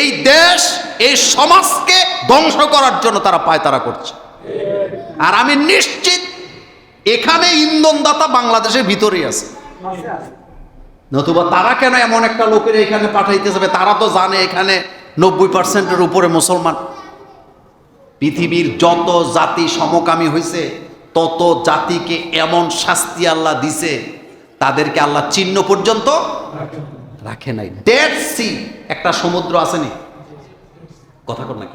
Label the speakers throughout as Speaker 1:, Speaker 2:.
Speaker 1: এই দেশ, এই সমাজকে ধ্বংস করার জন্য তারা পায়তারা করছে। আর আমি নিশ্চিত এখানে ইন্ধনদাতা বাংলাদেশের ভিতরেই আছে। নতুবা তারা কেন এমন একটা লোকের এখানে পাঠাইতে যাবে? তারা তো জানে এখানে নব্বই পার্সেন্টের উপরে মুসলমান। পৃথিবীর যত জাতি সমকামী হয়েছে তত জাতিকে এমন শাস্তি আল্লাহ দিছে, তাদেরকে আল্লাহ চিহ্ন পর্যন্ত রাখে নাই। ডেড সি একটা সমুদ্র আসেনি? কথা কর না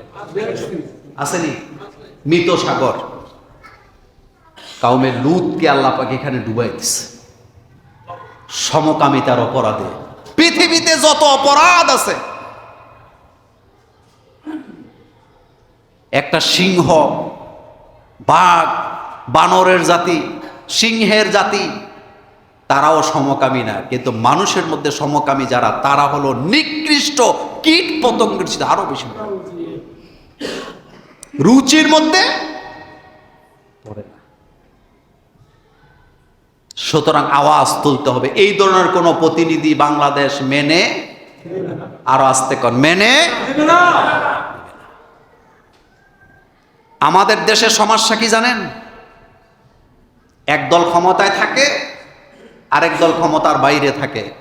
Speaker 1: আসেনি? মৃত সাগর। কাউমে লুতকে আল্লাহ পাকে এখানে ডুবাই দিছে। সমকামিতার অপরাধে। পৃথিবীতে যত অপরাধ আছে, একটা সিংহ, বাঘ, বানরের জাতি, সিংহের জাতি তারাও সমকামী না। কিন্তু মানুষের মধ্যে সমকামী যারা, তারা হলো নিকৃষ্ট কীট পতঙ্গের আরও বেশি রুচির মধ্যে সুতরাং আওয়াজ তুলতে হবে। এই ধরনের কোন প্রতিনিধি বাংলাদেশ মেনে আরও আসতে কর। মেনে আমাদের দেশের সমস্যা কি জানেন? একদল ক্ষমতায় থাকে আরেক দল ক্ষমতার বাইরে থাকে।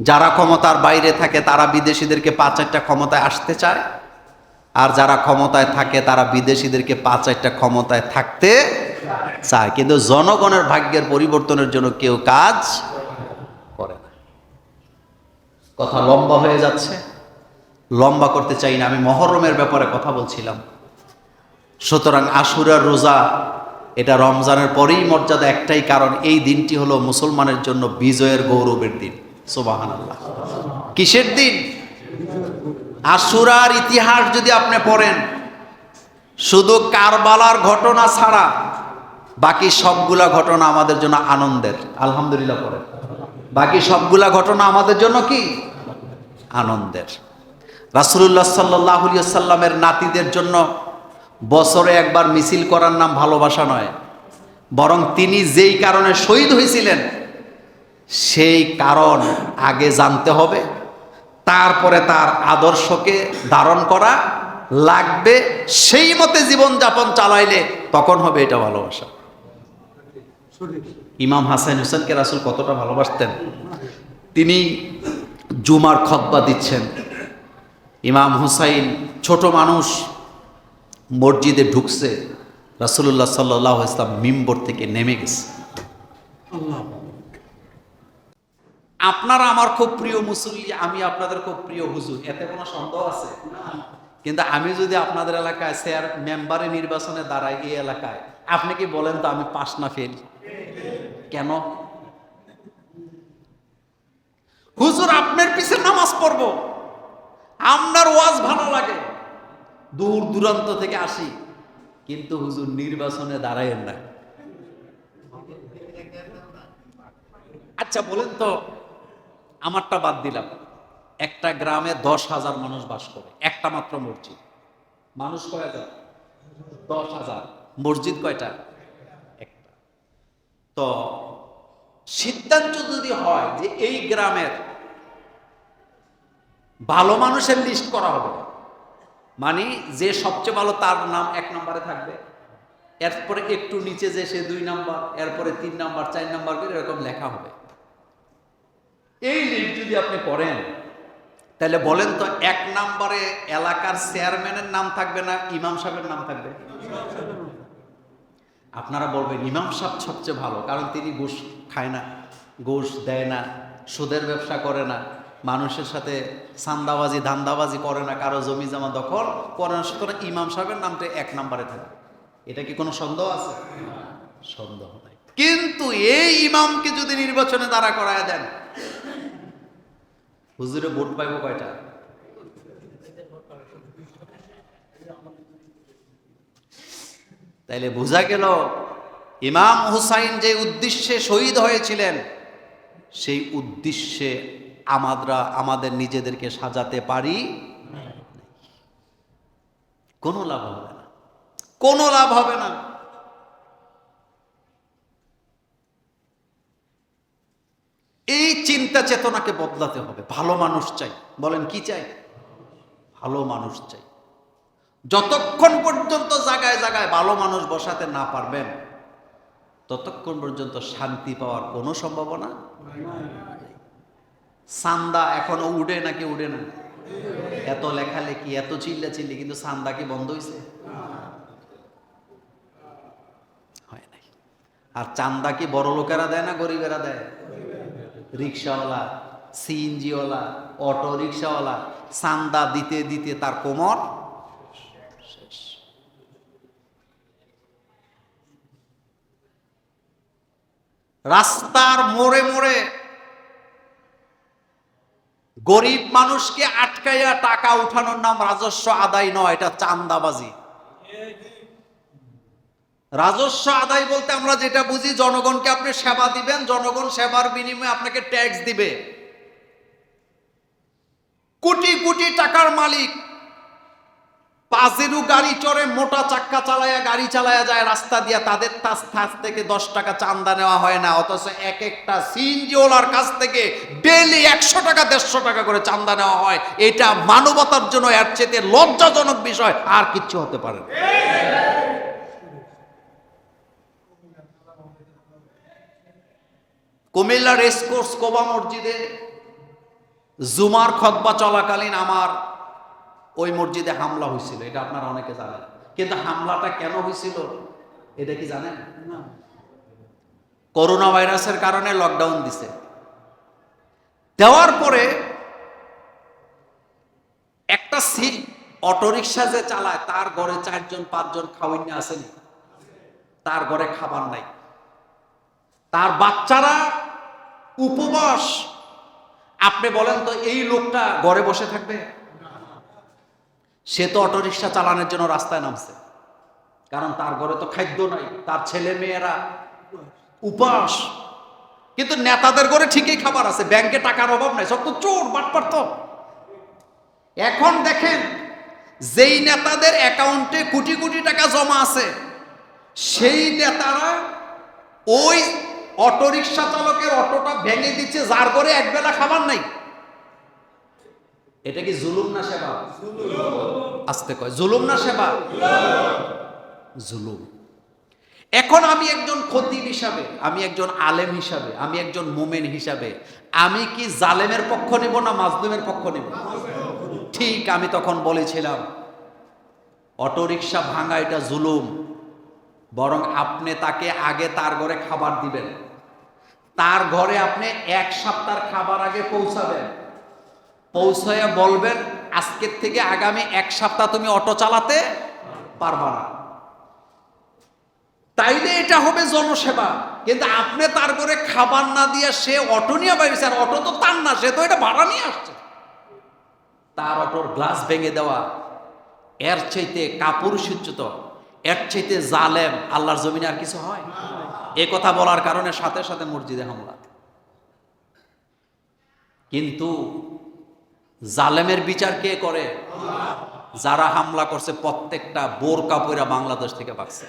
Speaker 1: যারা ক্ষমতার বাইরে থাকে, তারা বিদেশিদেরকে পাঁচ চারটা ক্ষমতায় আসতে চায়। আর যারা ক্ষমতায় থাকে, তারা বিদেশিদেরকে পাঁচ চারটা ক্ষমতায় থাকতে চায়। কিন্তু জনগণের ভাগ্যের পরিবর্তনের জন্য কেউ কাজ করে না। কথা লম্বা হয়ে যাচ্ছে। লম্বা করতে চাই না। আমি মহরমের ব্যাপারে কথা বলছিলাম। সুতরাং আশুরার রোজা এটা রমজানের পরেই মর্যাদা একটাই, কারণ এই দিনটি হলো মুসলমানের জন্য বিজয়ের গৌরবের দিন। সোবাহান আল্লাহ কিসের দিন? আশুরার ইতিহাস যদি আপনি পড়েন, শুধু কারবালার ঘটনা ছাড়া বাকি সবগুলা ঘটনা আমাদের জন্য আনন্দের। আলহামদুলিল্লাহ পড়েন। বাকি সবগুলা ঘটনা আমাদের জন্য কি? আনন্দের। রাসুল্লাহ সাল্লাহ সাল্লামের নাতিদের জন্য বছরে একবার মিছিল করার নাম ভালোবাসা নয়। বরং তিনি যেই কারণে শহীদ হয়েছিলেন, সেই কারণ আগে জানতে হবে। তারপরে তার আদর্শকে ধারণ করা লাগবে। সেই মতে জীবনযাপন চালাইলে তখন হবে এটা ভালোবাসা। ইমাম হাসান হোসেনকে রাসুল কতটা ভালোবাসতেন? তিনি জুমার খতবা দিচ্ছেন। ইমাম হুসাইন ছোট মানুষ মসজিদে ঢুকছে রাসুল্লাহ সাল্লাহ ইসলাম মিম্বর থেকে নেমে গেছে। আপনারা আমার খুব প্রিয় মুসল্লি আমি আপনাদের খুব প্রিয় হুজুর এতে কোনো সন্দেহ আছে? কিন্তু আমি যদি আপনাদের এলাকায় স্যার মেম্বারে নির্বাচনে দাঁড়াই এই এলাকায় আপনি কি বলেন তো আমি পাস না ফেল? কেন? হুজুর আপনার পিছে নামাজ পড়ব। আপনার ওয়াজ ভালো লাগে। দূর দূরান্ত থেকে আসি, কিন্তু হুজুর নির্বাচনে দাঁড়ায়েন না। আচ্ছা বলেন তো, আমারটা বাদ দিলাম। একটা গ্রামে দশ হাজার মানুষ বাস করে, একটা মাত্র মসজিদ। মানুষ কয় হাজার দশ হাজার। মসজিদ কয়টা? একটা। তো, সিদ্ধান্ত যদি হয় যে এই গ্রামের ভালো মানুষের লিস্ট করা হবে মানে যে সবচেয়ে ভালো তার নাম এক নম্বরে থাকবে। এরপরে একটু নিচে যে সে দুই নাম্বার, এরপরে তিন নাম্বার, চার নাম্বার করে এরকম লেখা হবে। এই লিস্ট যদি আপনি করেন তাহলে বলেন তো এক নম্বরে এলাকার চেয়ারম্যানের নাম থাকবে না ইমাম সাহেবের নাম থাকবে? আপনারা বলবেন, ইমাম সাহেব সবচেয়ে ভালো, কারণ তিনি ঘুষ খায় না ঘুষ দেয় না, সুদের ব্যবসা করে না মানুষের সাথে সান্দাবাজি, ধান্দাবাজি করে না, কারও জমি জমা দখল করে না। সুতরাং ইমাম সাহেবের নামটা এক নম্বরে থাকে। এটা কি কোনো সন্দেহ আছে? সন্দেহ নাই। কিন্তু এই ইমামকে যদি নির্বাচনে দাঁড়া করায় দেন, হুজুরে ভোট পাইব কয়টা? তাইলে বোঝা গেল, ইমাম হুসাইন যে উদ্দেশ্যে শহীদ হয়েছিলেন, সেই উদ্দেশ্যে আমরা আমাদের নিজেদেরকে সাজাতে পারি? কোনো লাভ হবে না। কোনো লাভ হবে না। এই চিন্তা চেতনাকে বদলাতে হবে। ভালো মানুষ চাই। বলেন, কি চাই? ভালো মানুষ চাই। যতক্ষণ পর্যন্ত জায়গায় জায়গায় ভালো মানুষ বসাতে না পারবেন, ততক্ষণ পর্যন্ত শান্তি পাওয়ার কোনো সম্ভাবনা সান্দা এখনও উড়ে নাকি উড়ে না? এত লেখালেখি, এত চিল্লা চিল্লি কিন্তু সান্দা কি বন্ধ হয়েছে হয় নাই। আর চান্দা কি বড় লোকেরা দেয় না গরিবেরা দেয়? রিক্সাওয়ালা, সিএনজিওয়ালা অটো রিক্সাওয়ালা চান্দা দিতে দিতে তার কোমর রাস্তার মোড়ে মোড়ে গরিব মানুষকে আটকাইয়া টাকা উঠানোর নাম রাজস্ব আদায় নয়, এটা চান্দাবাজি। রাজস্ব আদায় বলতে আমরা যেটা বুঝি, জনগণকে আপনি সেবা দিবেন, জনগণ সেবার বিনিময়ে আপনাকে ট্যাক্স দিবে। কোটি কোটি টাকার মালিক পাজেরু গাড়ি চড়ে মোটা চাক্কা চালায়া গাড়ি চালায়া যায়, রাস্তা দিয়া তাদের তাস কাছ থেকে দশ টাকা চান্দা নেওয়া হয় না অথচ এক একটা সিনজিওলার কাছ থেকে ডেলি একশো টাকা, দেড়শো টাকা করে চান্দা নেওয়া হয় এটা মানবতার জন্য এর চেয়ে লজ্জাজনক বিষয়, আর কিচ্ছু হতে পারে না। কুমিল্লা রেসকোর্স কোবা মসজিদে জুমার খতবা চলাকালীন আমার ওই মসজিদে হামলা হয়েছিল এটা আপনারা অনেকে জানেন। কিন্তু হামলাটা কেন হয়েছিল এটা কি জানেন? করোনা ভাইরাসের কারণে লকডাউন দিছে। দেওয়ার পরে একটা সিট অটোরিকশা যে চালায় তার ঘরে চারজন পাঁচজন খাওয়াইনি আসেনি। তার ঘরে খাবার নাই। তার বাচ্চারা উপবাস। আপনি বলেন তো এই লোকটা ঘরে বসে থাকবে? সে তো অটোরিকশা চালানোর জন্য রাস্তায় নামছে। কারণ তার ঘরে তো খাদ্য নাই, তার ছেলে মেয়েরা উপাস। কিন্তু নেতাদের ঘরে ঠিকই খাবার আছে, ব্যাংকে টাকার অভাব নাই, সব তো চোর, বাটপার তো। এখন দেখেন, যেই নেতাদের অ্যাকাউন্টে কোটি কোটি টাকা জমা আছে, সেই নেতারা ওই অটোরিকশা চালকের অটোটা ভেঙে দিচ্ছে, যার করে একবেলা খাবার নাই। এটা কি জুলুম না সেবা? আসতে কয় জুলুম না সেবা? জুলুম। এখন আমি একজন খতিব হিসাবে আমি একজন আলেম হিসাবে আমি একজন মোমেন হিসাবে আমি কি জালেমের পক্ষ নেব না মাজলুমের পক্ষ নেব? ঠিক আমি তখন বলেছিলাম অটোরিকশা ভাঙা এটা জুলুম। বরং আপনি তাকে আগে তার ঘরে খাবার দিবেন। তার ঘরে আপনি এক সপ্তাহ খাবার আগে পৌঁছাবেন। পৌঁছায় বলবেন, আজকের থেকে আগামী এক সপ্তাহ তুমি অটো চালাতে পারবা না। তাইলে এটা হবে জনসেবা। কিন্তু আপনি তার করে খাবার না দিয়ে সে অটো নিয়ে বাইরেছে আর অটো তো তার না, সে তো এটা ভাড়া নিয়ে আসছে। তার অটোর গ্লাস ভেঙে দেওয়া, এর চাইতে কাপুরুষোচ্যুত এর চাইতে জালেম, আল্লাহর জমিনে আর কিছু হয়? এ কথা বলার কারণে সাথে সাথে মসজিদে হামলা। কিন্তু জালেমের বিচার কে করে? যারা হামলা করছে, প্রত্যেকটা বোর কাপড়া বাংলাদেশ থেকে পাকছে।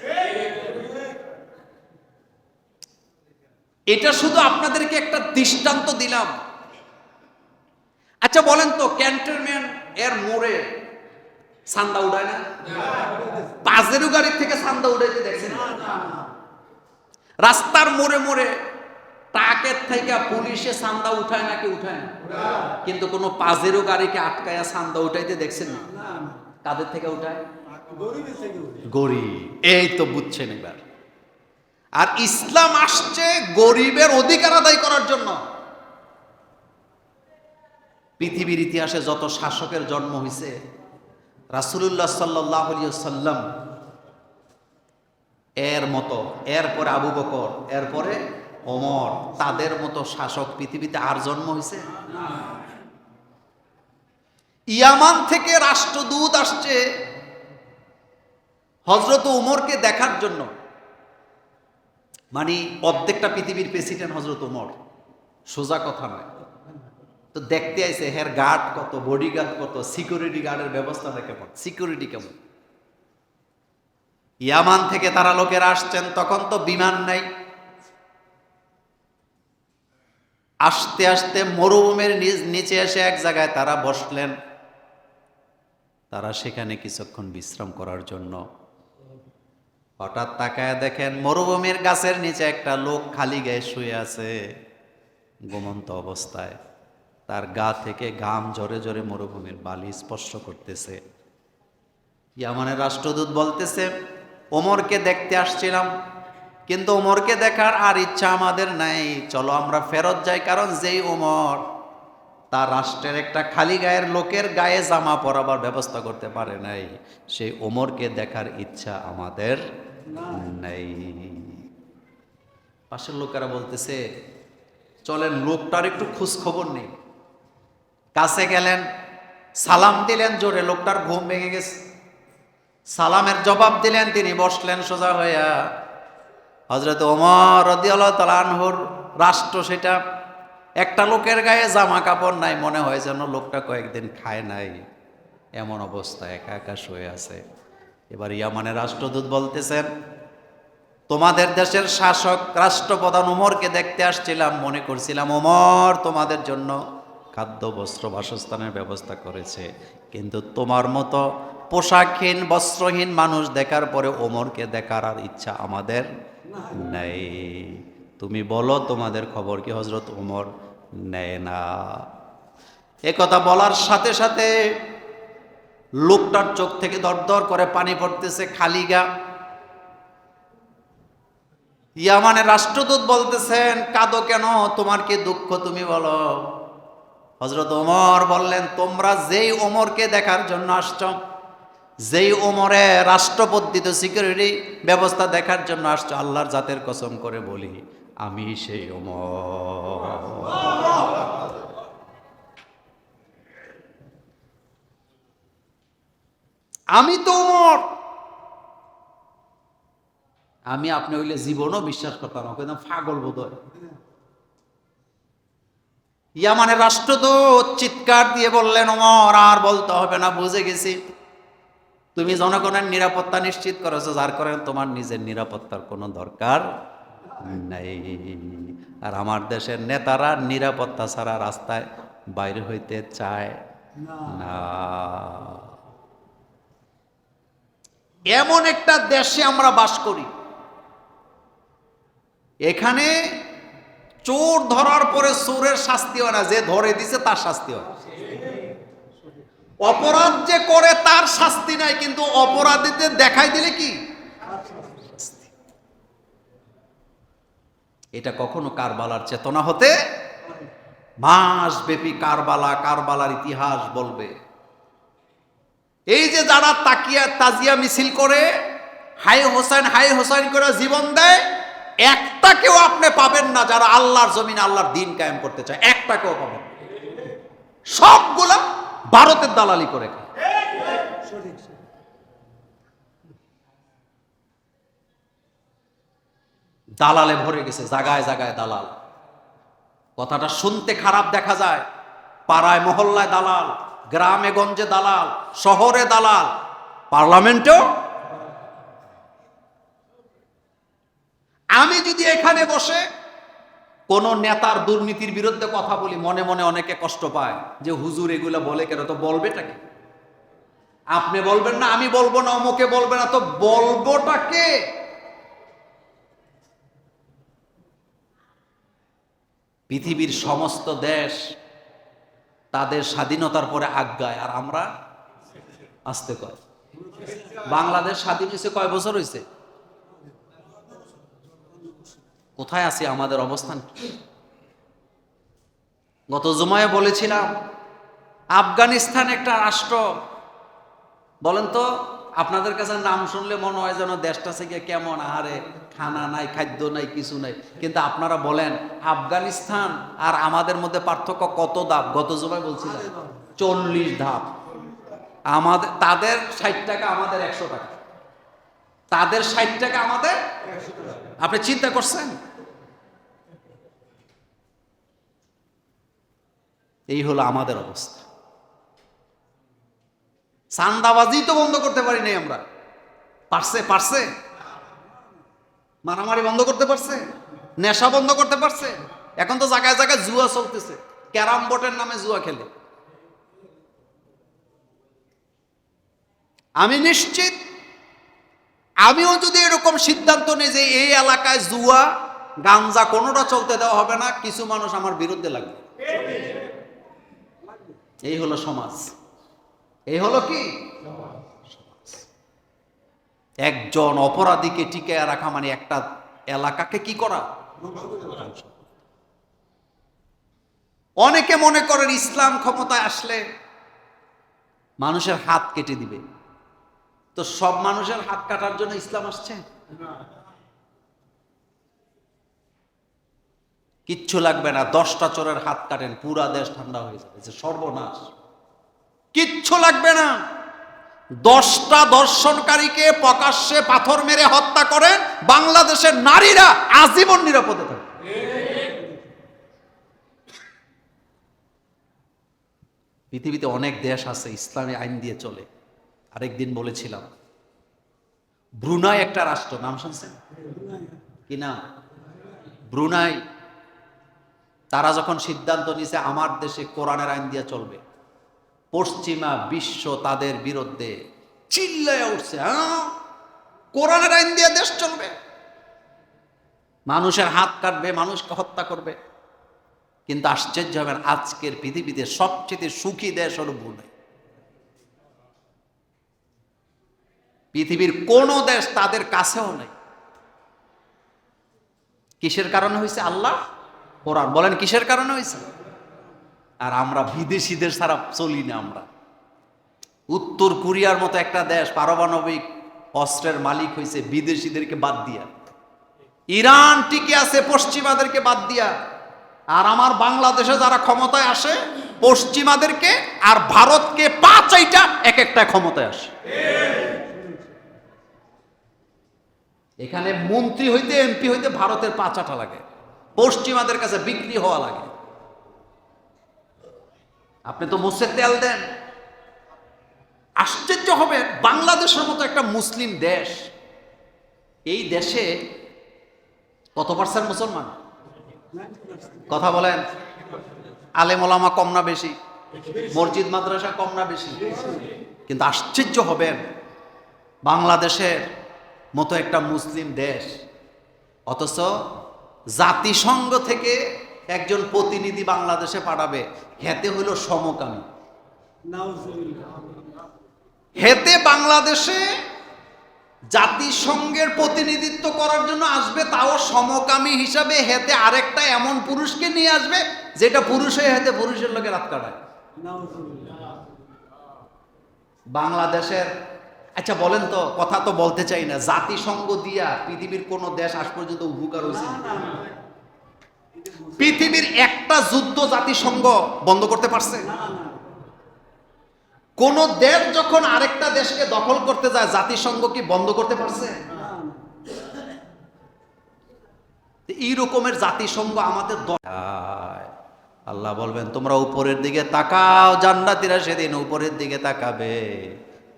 Speaker 1: এটা শুধু আপনাদেরকে একটা দৃষ্টান্ত দিলাম। আচ্ছা বলেন তো, ক্যান্টনমেন্ট এর মোড়ে সান্দা উড়ায় না? পাজেরু গাড়ির থেকে সান্দা উড়াইতে দেখছেন? রাস্তার মোড়ে মোড়ে টাকের থেকে পুলিশে সান্দা উঠায় নাকি উঠায় না? কিন্তু কোনো পাজেরও গাড়িকে আটকায়া সান্দা উঠাইতে দেখছেন না? কাদের থেকে উঠায়? গরিব। এই তো বুঝছেন এবার। আর ইসলাম আসছে গরিবের অধিকার আদায় করার জন্য। পৃথিবীর ইতিহাসে যত শাসকের জন্ম হয়েছে রাসুলুল্লাহ সাল্লাহ সাল্লাম এর মতো এরপরে আবু বকর এরপরে ওমর, তাদের মতো শাসক পৃথিবীতে আর জন্ম হয়েছে ইয়ামান থেকে রাষ্ট্রদূত আসছে হজরত উমরকে দেখার জন্য। মানে অর্ধেকটা পৃথিবীর প্রেসিডেন্ট হজরত উমর সোজা কথা নয়। তো দেখতে আইসে হের গার্ড কত বডি গার্ড কত সিকিউরিটি গার্ডের ব্যবস্থাটা কেমন? সিকিউরিটি কেমন? ইয়ামান থেকে তারা লোকেরা আসছেন, তখন তো বিমান নাই। আসতে আসতে মরুভূমির নিচ- এসে এক জায়গায় তারা বসলেন। তারা সেখানে কিছুক্ষণ বিশ্রাম করার জন্য। হঠাৎ তাকায় দেখেন মরুভূমির গাছের নিচে একটা লোক খালি গায়ে শুয়ে আছে, ঘুমন্ত অবস্থায়। তার গা থেকে ঘাম জোরে জোরে মরুভূমির বালি স্পর্শ করতেছে। ইয়ামানের রাষ্ট্রদূত বলতেছে, ওমরকে দেখতে আসছিলাম। কিন্তু ওমরকে দেখার আর ইচ্ছা আমাদের নাই। চলো আমরা ফেরত যাই, কারণ যেই ওমর তার রাষ্ট্রের একটা খালি গায়ের লোকের গায়ে জামা পরাবার ব্যবস্থা করতে পারে নাই। সেই ওমরকে দেখার ইচ্ছা আমাদের নাই। পাশের লোকেরা বলতেছে, চলেন লোকটার একটু খোঁজ খবর নেই। কাছে গেলেন, সালাম দিলেন জোরে, লোকটার ঘুম ভেঙে গেছে। সালামের জবাব দিলেন তিনি, বসলেন সোজা হইয়া। হজরত ওমর রদিয়াল্লাহ রাষ্ট্র সেটা, একটা লোকের গায়ে জামা কাপড় নাই, মনে হয় যেন লোকটা কয়েকদিন খায় নাই। এমন অবস্থা, একা একা শুয়ে আছে। এবার ইয়ামানের রাষ্ট্রদূত বলতেছেন, তোমাদের দেশের শাসক রাষ্ট্রপ্রধান ওমরকে দেখতে আসছিলাম, মনে করছিলাম ওমর তোমাদের জন্য খাদ্য, বস্ত্র, বাসস্থানের ব্যবস্থা করেছে। কিন্তু তোমার মতো পোশাকহীন, বস্ত্রহীন মানুষ দেখার পরে ওমরকে দেখার আর ইচ্ছা আমাদের নেই। তুমি বলো তোমাদের খবর কি হজরত ওমর? নেয় না। এ কথা বলার সাথে সাথে লোকটার চোখ থেকে দরদর করে পানি পড়তেছে খালি গা। ইয়ামানের রাষ্ট্রদূত বলতেছেন, কাঁদো কেন? তোমার কি দুঃখ তুমি বলো? হজরত ওমর বললেন, তোমরা যেই ওমরকে দেখার জন্য আসছ যেই ওমরে রাষ্ট্রপতিত সিকিউরিটি ব্যবস্থা দেখার জন্য আসছো, আল্লাহর জাতের কসম করে বলি, আমি সেই ওমর। আমি তো ওমর। আমি আপনি হইলে জীবনও বিশ্বাস করতাম না কিন্তু পাগল বোধ ইয়ামানের রাষ্ট্রদূত চিৎকার দিয়ে বললেন, ওমর, আর বলতে হবে না, বুঝে গেছি। তুমি জনগণের নিরাপত্তা নিশ্চিত করেছ, যার কারণে তোমার নিজের নিরাপত্তার কোনো দরকার নাই। আর আমার দেশের নেতারা নিরাপত্তা ছাড়া রাস্তায় বাইরে হইতে চায় না। এমন একটা দেশে আমরা বাস করি, এখানে চোর ধরার পরে চোরের শাস্তি হয় না, যে ধরে দিছে তার শাস্তি হয়। অপরাধ যে করে তার শাস্তি নাই, কিন্তু অপরাধীদের দেখাই দিলে কি? এটা কখনো কারবালার চেতনা হতে মাস ব্যাপী কারবালা কারবালার ইতিহাস বলবে। এই যে যারা তাকিয়া, তাজিয়া মিছিল করে হাই হোসেন হাই হোসেন করে জীবন দেয়, একটা কেউ আপনি পাবেন না যারা আল্লাহর জমিনে আল্লাহর দিন কায়েম করতে চায়। একটা কেউ পাবেন। সবগুলা ভারতের দালালি করে দালালে ভরে গেছে, জাগায় জাগায় দালাল। কথাটা শুনতে খারাপ দেখা যায়। পাড়ায়, মহল্লায় দালাল, গ্রামে, গঞ্জে দালাল, শহরে দালাল, পার্লামেন্টেও। আমি যদি এখানে বসে কোন নেতার দুর্নীতির বিরুদ্ধে কথা বলি, মনে মনে অনেকে কষ্ট পায় যে, হুজুর, এগুলো বলে কেন? তো বলবেটাকে আপনি বলবেন না, আমি বলব না, অমুকে বলবে না, তো বলবোটাকে পৃথিবীর সমস্ত দেশ তাদের স্বাধীনতার পরে আজ্ঞায়, আর আমরা আসতে কয়। বাংলাদেশ স্বাধীন হয়েছে কয় বছর হয়েছে? কোথায় আছি? আমাদের অবস্থান? গত জুমায় বলেছিলাম, আফগানিস্তান একটা রাষ্ট্র। বলেন তো, আপনাদের কাছে নাম শুনলে মনে হয় যেন দেশটা থেকে কেমন? আহারে, খানা নাই, খাদ্য নাই, কিছু নাই। কিন্তু আপনারা বলেন, আফগানিস্তান আর আমাদের মধ্যে পার্থক্য কত ধাপ? গত জুমায় বলছিলাম, চল্লিশ ধাপ। আমাদের, তাদের ষাট টাকা আমাদের একশো টাকা। তাদের ষাট টাকা আমাদের আপনি চিন্তা করছেন? এই হলো আমাদের অবস্থা। চান্দাবাজি তো বন্ধ করতে পারি নাই আমরা। পারছে পারছে? মারামারি বন্ধ করতে পারছে? নেশা বন্ধ করতে পারছে? এখন তো জায়গায় জায়গায় জুয়া চলতেছে। ক্যারাম বোর্ডের নামে জুয়া খেলে। আমি নিশ্চিত আমিও যদি এরকম সিদ্ধান্ত নিই যে এই এলাকায় জুয়া, গাঞ্জা কোনোটা চলতে দেওয়া হবে না, কিছু মানুষ আমার বিরুদ্ধে লাগবে। এই হলো সমাজ। এই হলো কি? একজন অপরাধীকে টিকে রাখা মানে একটা এলাকাকে কি করা? অনেকে মনে করেন ইসলাম ক্ষমতায় আসলে মানুষের হাত কেটে দিবে। তো সব মানুষের হাত কাটার জন্য ইসলাম আসছে? কিচ্ছু লাগবে না, দশটা চোরের হাত কাটেন, পুরা দেশ ঠান্ডা হয়ে যাবে সর্বনাশ। কিচ্ছু লাগবে না। দশটা দর্শনকারীকে প্রকাশ্যে পাথর মেরে হত্যা করেন বাংলাদেশের নারীরা আজীবন নিরাপদে থাকে পৃথিবীতে অনেক দেশ আছে, ইসলামী আইন দিয়ে চলে। আরেকদিন বলেছিলাম, ব্রুনাই একটা রাষ্ট্র, নাম শুনছেন? কি না ব্রুনাই, তারা যখন সিদ্ধান্ত নিছে আমার দেশে কোরআনের আইন দিয়ে চলবে, পশ্চিমা বিশ্ব তাদের বিরুদ্ধে চিল্লায় উঠছে হ্যাঁ? কোরআনের আইন দিয়ে দেশ চলবে। মানুষের হাত কাটবে, মানুষকে হত্যা করবে। কিন্তু আশ্চর্য হবেন, আজকের পৃথিবীতে সবচেয়ে সুখী দেশ হল ব্রুনাই। পৃথিবীর কোন দেশ তাদের কাছেও নেই। কিসের কারণে হয়েছে আল্লাহ? কোরআন। বলেন, কিসের কারণে হয়েছে? আর আমরা বিদেশিদের ছাড়া চলি না আমরা। উত্তর কোরিয়ার মতো একটা দেশ, পারমাণবিক অস্ত্রের মালিক হয়েছে, বিদেশিদেরকে বাদ দিয়া। ইরান টিকে আছে, পশ্চিমাদেরকে বাদ দিয়া। আর আমার বাংলাদেশে যারা ক্ষমতায় আসে, পশ্চিমাদেরকে আর ভারতকে পাঁচ এক একটা ক্ষমতায় আসে। এখানে মন্ত্রী হইতে এমপি হইতে ভারতের পাঁচাটা লাগে, পশ্চিমাদের কাছে বিক্রি হওয়া লাগে। আপনি তো মুসের তেল দেন। আশ্চর্য হবে, বাংলাদেশের মতো একটা মুসলিম দেশ, এই দেশে কত পার্সেন্ট মুসলমান? কথা বলেন, আলেম ওলামা কম না বেশি, মসজিদ মাদ্রাসা কম না বেশি। কিন্তু আশ্চর্য হবেন, বাংলাদেশের মতো একটা মুসলিম দেশ। অথচ জাতিসংঘ থেকে একজন প্রতিনিধি বাংলাদেশে পাঠাবে। হেতে হইল সমকামী। হেতে বাংলাদেশে জাতিসংঘের প্রতিনিধিত্ব করার জন্য আসবে, তাও সমকামী হিসাবে হেতে আরেকটা এমন পুরুষকে নিয়ে আসবে, যেটা পুরুষ হেতে পুরুষের লোকে রাত কাটায়। বাংলাদেশের আচ্ছা বলেন তো কথা তো বলতে চাই না। জাতিসংঘ দিয়া পৃথিবীর কোন দেশ আজ পর্যন্ত উপকার হয়েছে? পৃথিবীর একটা যুদ্ধ জাতিসংঘ বন্ধ করতে পারছে? কোন দেশ যখন আরেকটা দেশকে দখল করতে যায় জাতিসংঘ কি বন্ধ করতে পারছে? এই রকমের জাতিসংঘ আমাদের আল্লাহ বলবেন তোমরা উপরের দিকে তাকাও জান্নাতিরা সেদিন উপরের দিকে তাকাবে।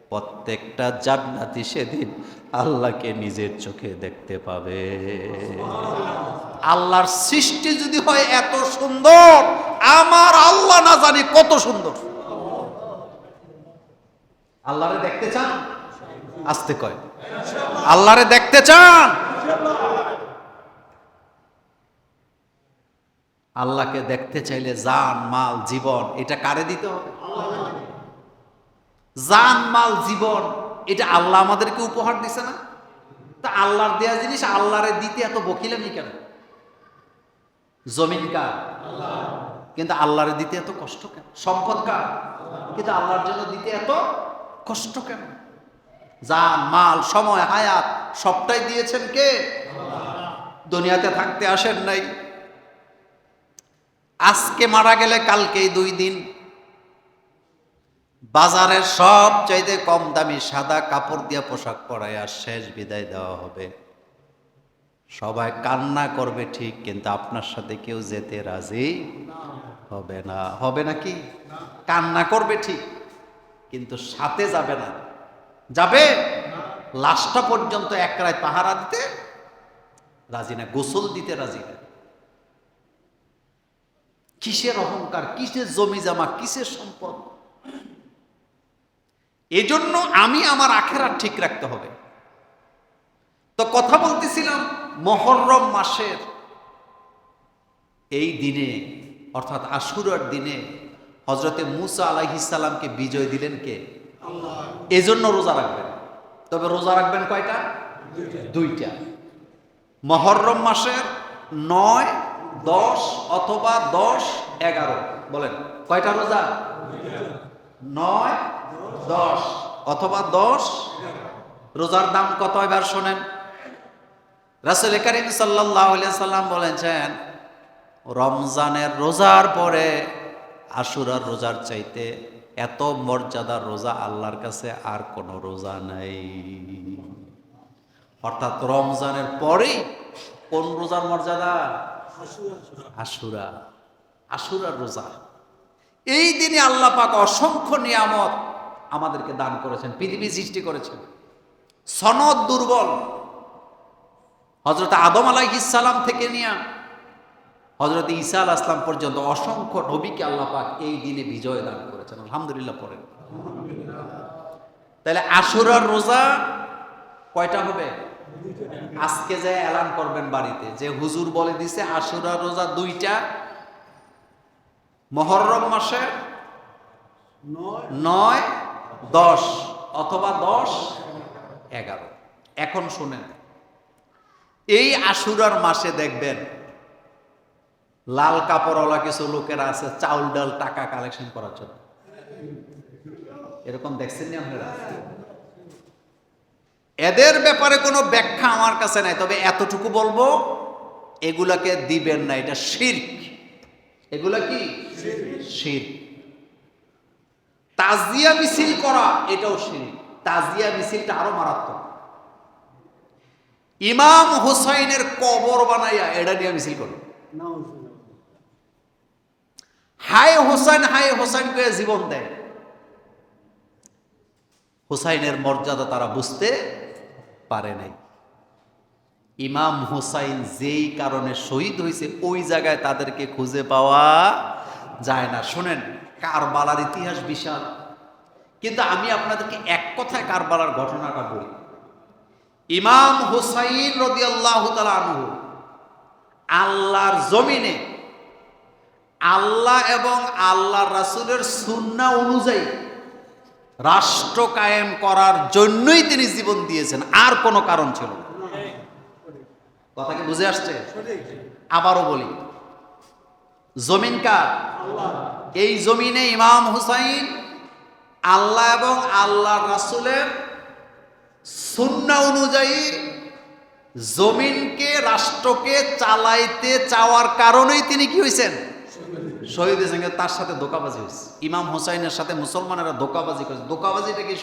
Speaker 1: প্রত্যেকটা জান্নাতি সেদিন আল্লাহকে নিজের চোখে দেখতে পাবে। আল্লাহর সৃষ্টি যদি হয় এত সুন্দর, আমার আল্লাহ না জানি কত সুন্দর। আল্লাহরে দেখতে চান? আসতে কয়। আল্লাহরে দেখতে চান? আল্লাহকে দেখতে চাইলে জান, মাল, জীবন, এটা কারে দিতে হবে? জান, মাল, জীবন, এটা আল্লাহ আমাদেরকে উপহার দিছে না? তা আল্লাহর দেয়া জিনিস আল্লাহরে দিতে এত বকিলামি কেন? জমিন কার? কিন্তু আল্লাহরে দিতে এত কষ্ট কেন? সম্পদ কার? কিন্তু আল্লাহর জন্য দিতে এত কষ্ট কেন? জান, মাল, সময়, হায়াত, সবটাই দিয়েছেন কে? দুনিয়াতে থাকতে আসেন নাই। আজকে মারা গেলে কালকেই দুই দিন। বাজারের সব চাইতে কম দামি সাদা কাপড় দিয়ে পোশাক পরাইয়া শেষ বিদায় দেওয়া হবে। সবাই কান্না করবে ঠিক, কিন্তু আপনার সাথে কেউ যেতে রাজি হবে না। হবে নাকি কান্না করবে ঠিক, কিন্তু সাথে যাবে না। যাবে? লাশটা পর্যন্ত এক রায় পাহারা দিতে রাজি না, গোসল দিতে রাজি না। কিসের অহংকার, কিসের জমি জামা, কিসের সম্পদ? এজন্য আমি আমার আখেরা ঠিক রাখতে হবে। তো কথা বলতেছিলাম মহরম মাসের এই দিনে অর্থাৎ আশুরার দিনে হজরতে মুসা আলাইহিসাল্লামকে বিজয় দিলেন কে? এজন্য রোজা রাখবেন। তবে রোজা রাখবেন কয়টা? দুইটা। মহরম মাসের নয় দশ অথবা দশ এগারো। বলেন কয়টা রোজা? নয়, দশ, অথবা দশ? রোজার দাম কত এবার শোনেন। রাসুল করিম সাল্লাহ সাল্লাম বলেছেন, রমজানের রোজার পরে আশুরার রোজার চাইতে এত মর্যাদার রোজা আল্লাহর কাছে আর কোনো রোজা নাই। অর্থাৎ রমজানের পরেই কোন রোজার মর্যাদা? আশুরা। আশুরার রোজা। এই দিনে আল্লাহ পাক অসংখ্য নিয়ামত আমাদেরকে দান করেছেন, পৃথিবী সৃষ্টি করেছেন। সনদ দুর্বল। হজরত আদম আলাইহিসালাম থেকে নিয়ে হজরত ঈসা আল আসলাম পর্যন্ত অসংখ্য নবীকে আল্লাহ পাক এই দিনে বিজয় দান করেছেন। আলহামদুলিল্লাহ পড়েন। তাহলে আশুরার রোজা কয়টা হবে? আজকে যে এলান করবেন বাড়িতে, যে হুজুর বলে দিছে আশুরার রোজা দুইটা মহরম মাসে নয়, দশ, অথবা দশ, এগারো। এখন শুনেন। এই আশুরার মাসে দেখবেন লাল কাপড়ওয়ালা কিছু লোকেরা আছে, চাউল ডাল টাকা কালেকশন করার জন্য। এরকম দেখছেন আপনারা? এদের ব্যাপারে কোনো ব্যাখ্যা আমার কাছে নাই, তবে এতটুকু বলব, এগুলাকে দিবেন না, এটা শির্ক। এগুলা কি? শির্ক তাজিয়া মিছিল করা এটাও শির্ক তাজিয়া মিছিলটা আরও মারাত্মক। ইমাম হুসাইনের কবর বানাইয়া এটা নিয়ে মিছিল করে হায় হোসেন হায় হোসেন করে জীবন দেয়। হুসাইনের মর্যাদা তারা বুঝতে পারে নাই। ইমাম হুসাইন যেই কারণে শহীদ হয়েছে, ওই জায়গায় তাদেরকে খুঁজে পাওয়া যায় না। শোনেন, কারবালার ইতিহাস বিশাল। কিন্তু আমি আপনাদেরকে এক কথায় কারবালার ঘটনাটা বলি। ইমাম হুসাইন রদি আল্লাহ আনহু আল্লাহর জমিনে আল্লাহ এবং আল্লাহ রাসুলের সুন্না অনুযায়ী রাষ্ট্র কায়েম করার জন্যই তিনি জীবন দিয়েছেন। আর কোনো কারণ ছিল না। কথা কি বুঝে আসছে? আবারও বলি। জমিন কার? এই জমিনে ইমাম হুসাইন আল্লাহ এবং আল্লাহ রাসুলের সুন্না অনুযায়ী জমিনকে রাষ্ট্রকে চালাইতে চাওয়ার কারণেই তিনি কি হয়েছেন শহীদ হয়েছেন। তার সাথে ধোকাবাজি হয়েছে ইমাম হোসাইনের সাথে মুসলমানেরা ধোকাবাজি করেছে। ধোকাবাজিটা কি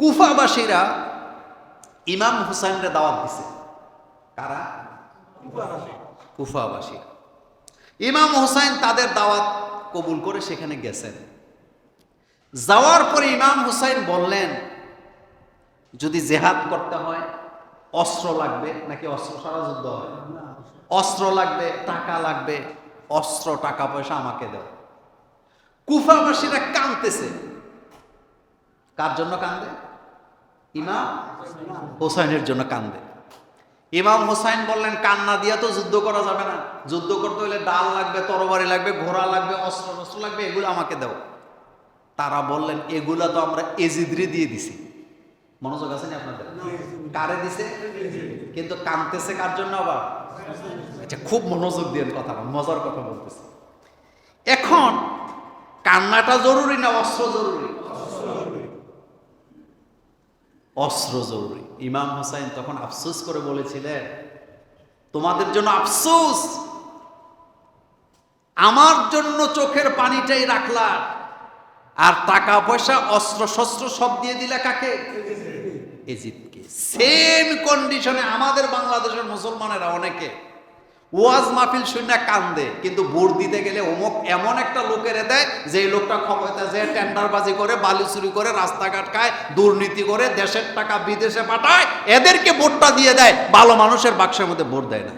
Speaker 1: কুফাবাসীরা ইমাম হুসাইনরে দাওয়াত দিছে। কারা? কুফাবাসী। ইমাম হোসাইন তাদের দাওয়াত কবুল করে সেখানে গেছেন। যাওয়ার পরে ইমাম হুসাইন বললেন যদি জেহাদ করতে হয় অস্ত্র লাগবে নাকি অস্ত্র সারা যুদ্ধ হয়? অস্ত্র লাগবে টাকা লাগবে অস্ত্র টাকা পয়সা আমাকে দাও। কুফাবাসীরা কাঁদতেছে। কার জন্য কান্দে ইমাম হোসাইনের জন্য কান্দে ইমাম হোসাইন বললেন কান্না দিয়া তো যুদ্ধ করা যাবে না। যুদ্ধ করতে হলে ডাল লাগবে তরবারি লাগবে ঘোড়া লাগবে অস্ত্র অস্ত্র লাগবে এগুলো আমাকে দাও। তারা বললেন এগুলা তো আমরা এজিদ্রি দিয়ে দিছি। মনোযোগ আছে না আপনাদের? কারে দিছে? কিন্তু কানতেছে কার জন্য আবার? আচ্ছা খুব মনোযোগ দিয়ে কথা মজার কথা বলতেছে। এখন কান্নাটা জরুরি না অস্ত্র জরুরি। অস্ত্র জরুরি। ইমাম হোসাইন তখন আফসোস করে বলেছিলেন তোমাদের জন্য আফসোস আমার জন্য চোখের পানিটাই রাখলা আর টাকা পয়সা অস্ত্র শস্ত্র সব দিয়ে দিলে কাকে? সেম কন্ডিশনে আমাদের বাংলাদেশের মুসলমানেরা অনেকে। ওয়াজ মাহফিল শূন্য কান্দে, কিন্তু ভোট দিতে গেলে অমুক এমন একটা লোকের দেয় যে লোকটা ক্ষমতা যে টেন্ডারবাজি করে, বালি চুরি করে, রাস্তাঘাট খায়, দুর্নীতি করে, দেশের টাকা বিদেশে পাঠায়, এদেরকে ভোটটা দিয়ে দেয়, ভালো মানুষের বাক্সের মধ্যে ভোট দেয় না।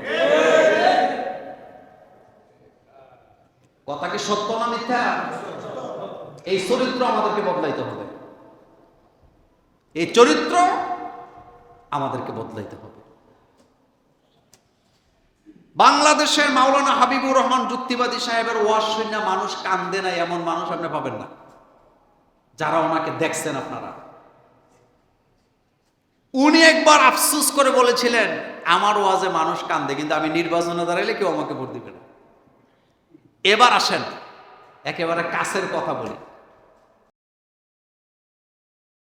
Speaker 1: কথা কি সত্য না মিথ্যা? এই চরিত্র আমাদেরকে বদলাইতে হবে। এই চরিত্র আমাদেরকে বদলাইতে হবে। বাংলাদেশের মাওলানা হাবিবুর রহমান যুক্তিবাদী সাহেবের ওয়াজ শুনে মানুষ কান্দে না, এমন মানুষ আপনি পাবেন না। যারা ওনাকে দেখছেন আপনারা। উনি একবার আফসুস করে বলেছিলেন, আমার ওয়াজে মানুষ কান্দে, কিন্তু আমি নির্বাচনে দাঁড়াইলে কেউ আমাকে ভোট দিবে না। এবার আসেন, একেবারে কাছের কথা বলি।